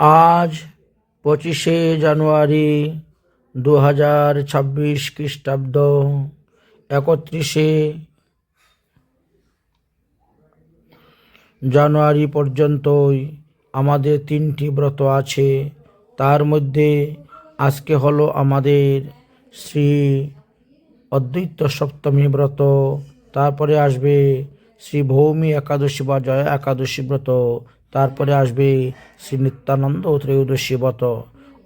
আজ পঁচিশে জানুয়ারি দু হাজার ছাব্বিশ খ্রিস্টাব্দ, একত্রিশে জানুয়ারি পর্যন্তই আমাদের তিনটি ব্রত আছে। তার মধ্যে আজকে হলো আমাদের শ্রী অদ্বৈত সপ্তমী ব্রত, তারপরে আসবে শ্রী ভৌমি একাদশী বা জয়া একাদশী ব্রত। তারপরে আসবে শ্রী নিত্যানন্দ ত্রয়োদশী ব্রত।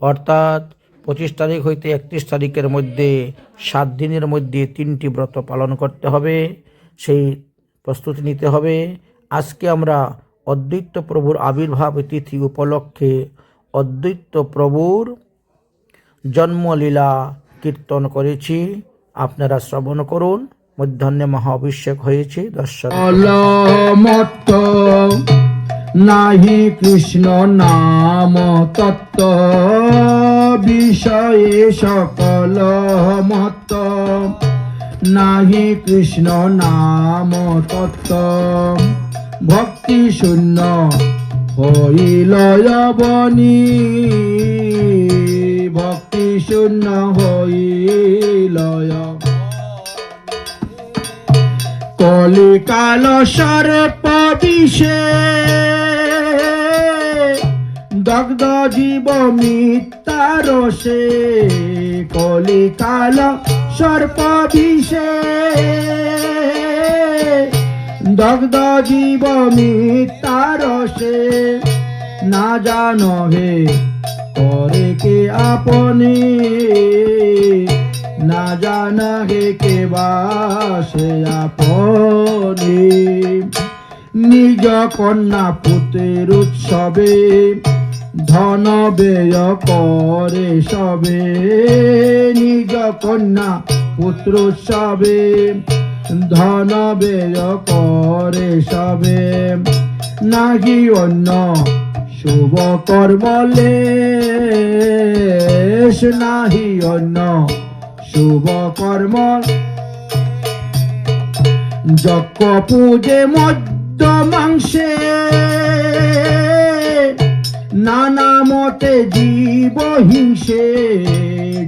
অর্থাৎ পঁচিশ তারিখ হইতে একত্রিশ তারিখের মধ্যে, সাত দিনের মধ্যে তিনটি ব্রত পালন করতে হবে, সেই প্রস্তুতি নিতে হবে। আজকে আমরা অদ্বৈত প্রভুর আবির্ভাব তিথি উপলক্ষে অদ্বৈত প্রভুর জন্মলীলা কীর্তন করেছি। আপনারা শ্রবণ করুন, মধ্যাহ্নে মহাঅভিষেক হয়েছে অলমত্ত নাহি কৃষ্ণ নাম তত্ত্ব, বিষয়ে সকল মত নাহি কৃষ্ণ নাম তত্ত্ব, ভক্তি শূন্য হইল বনি ভক্তি শূন্য হইল কলিকাল সর্প বিষে দগ্ধ জীব মিত্তার সে কলিকাল সর্প বিষে দগ্ধ জীব মিত্তার সে না জানো হে, করে কে আপনি? জানা হে কে বাসে আপনি। নিজ কন্যা পুতের উৎসবে, ধন ব্যয় করে সবে। নিজ কন্যা পুত্র উৎসবে, ধন ব্যয় করে সবে। নাহি অন্য শুভ কর্মলে নাহি অন্য শুভ কর্ম। যজ্ঞ পূজে মদ্য মাংসে নানা মতে জীব হিংসে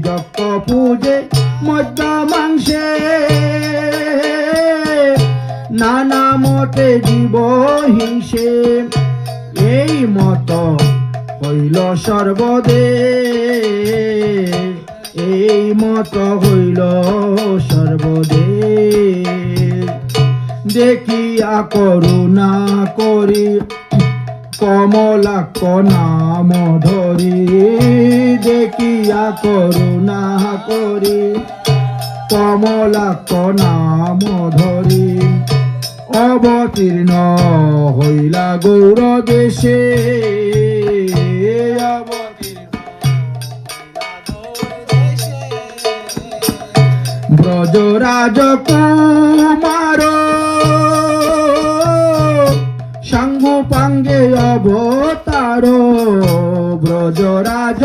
যজ্ঞ পূজে মদ্য মাংসে নানা মতে জীব হিংসে। এই মত হইল সর্বদে। এই মত হইল সর্বদে দেখিয়া করুণা করি, কমলাক্ষ নাম ধরি। দেখিয়া করুণা করি, কমলাক্ষ নাম ধরি। অবতীর্ণ হইলা গৌর দেশে। অবতীর্ণ ব্রজরাজ কুমার সাঙ্গু পাঙ্গে অবতার ব্রজরাজ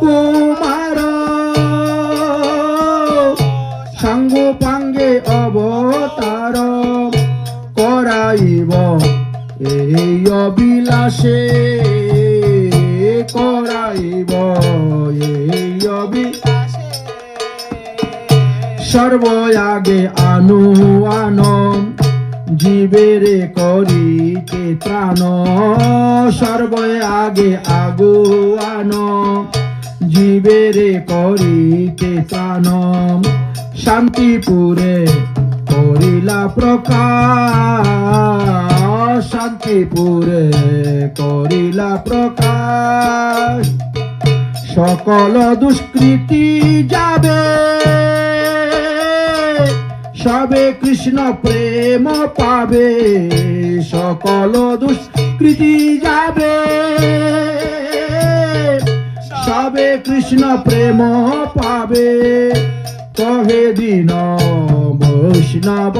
কুমার সাঙ্গু পাঙ্গে অবতার করাইব এই অবিলাসে করাইব এই সর্বয়াগে আনুয়ান, জীবেরে করিতে ত্রাণ। সর্বয়াগে আগুয়ান, জীবেরে করিতে ত্রাণ। শান্তিপুরে করিলা প্রকাশ, শান্তিপুরে করিলা প্রকাশ। সকল দুষ্কৃতি যাবে। সবে কৃষ্ণ প্রেম পাবে, সকল দুষ্কৃতি যাবে। সবে কৃষ্ণ প্রেম পাবে কহে দিন বৈষ্ণব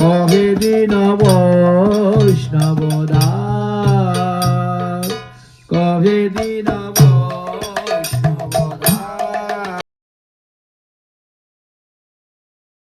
কহে দিন বৈষ্ণব কহে দিন